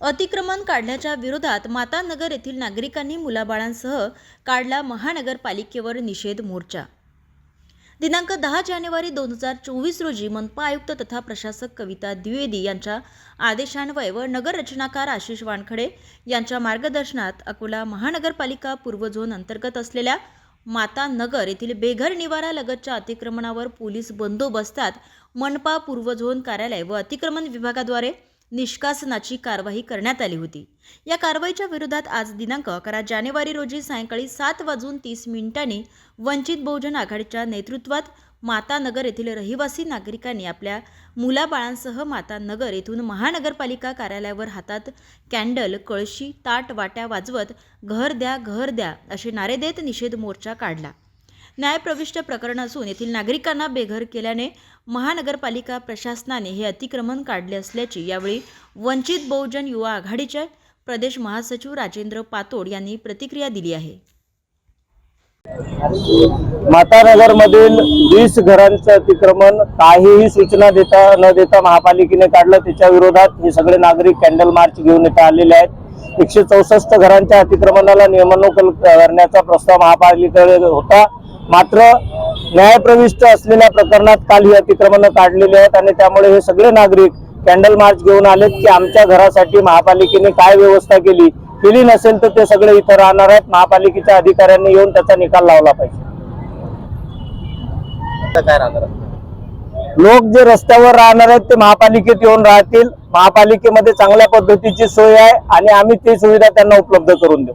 अतिक्रमण काढल्याच्या विरोधात मातानगर येथील नागरिकांनी मुलाबाळांसह काढला महानगरपालिकेवर निषेध मोर्चा. दिनांक दहा जानेवारी दोन हजार चोवीस रोजी मनपा आयुक्त तथा प्रशासक कविता द्विवेदी यांच्या आदेशान्वये व नगर रचनाकार आशिष वानखडे यांच्या मार्गदर्शनात अकोला महानगरपालिका पूर्व झोन अंतर्गत असलेल्या माता नगर येथील बेघर निवारा लगतच्या अतिक्रमणावर पोलीस बंदोबस्तात मनपा पूर्व झोन कार्यालय व अतिक्रमण विभागाद्वारे निष्कासनाची कारवाई करण्यात आली होती. या कारवाईच्या विरोधात आज दिनांक अकरा जानेवारी रोजी सायंकाळी सात वाजून तीस मिनिटांनी वंचित बहुजन आघाडीच्या नेतृत्वात मातानगर येथील रहिवासी नागरिकांनी आपल्या मुलाबाळांसह मातानगर येथून महानगरपालिका कार्यालयावर हातात कॅन्डल कळशी ताट वाट्या वाजवत घर द्या घर द्या असे नारे देत निषेध मोर्चा काढला. न्यायप्रविष्ट प्रकरण असून येथील नागरिकांना बेघर केल्याने महानगरपालिका प्रशासनाने हे अतिक्रमण काढले असल्याची यावेळी वंचित बहुजन युवा आघाडीचे प्रदेश महासचिव राजेंद्र पातोड यांनी प्रतिक्रिया दिली आहे. मातानगर मधील वीस घरांचं अतिक्रमण काहीही सूचना देता न देता महापालिकेने काढलं त्याच्या विरोधात हे सगळे नागरिक कॅन्डल मार्च घेऊन इथे आलेले आहेत. एकशे चौसष्ट घरांच्या अतिक्रमणाला नियमानुकूल करण्याचा प्रस्ताव महापालिकेकडे होता. मात्र न्यायप्रविष्ट असलेल्या प्रकरणात काल ही अतिक्रमणं काढलेली आहेत आणि त्यामुळे हे सगळे नागरिक कॅन्डल मार्च घेऊन आलेत की आमच्या घरासाठी महापालिकेने काय व्यवस्था केली केली नसेल तर ते सगळे इथं राहणार आहेत. महापालिकेच्या अधिकाऱ्यांनी येऊन त्याचा निकाल लावला पाहिजे. काय राहणार लोक जे रस्त्यावर राहणार आहेत ते महापालिकेत येऊन राहतील. महापालिकेमध्ये चांगल्या पद्धतीची सोय आहे आणि आम्ही ती सुविधा त्यांना उपलब्ध करून देऊ.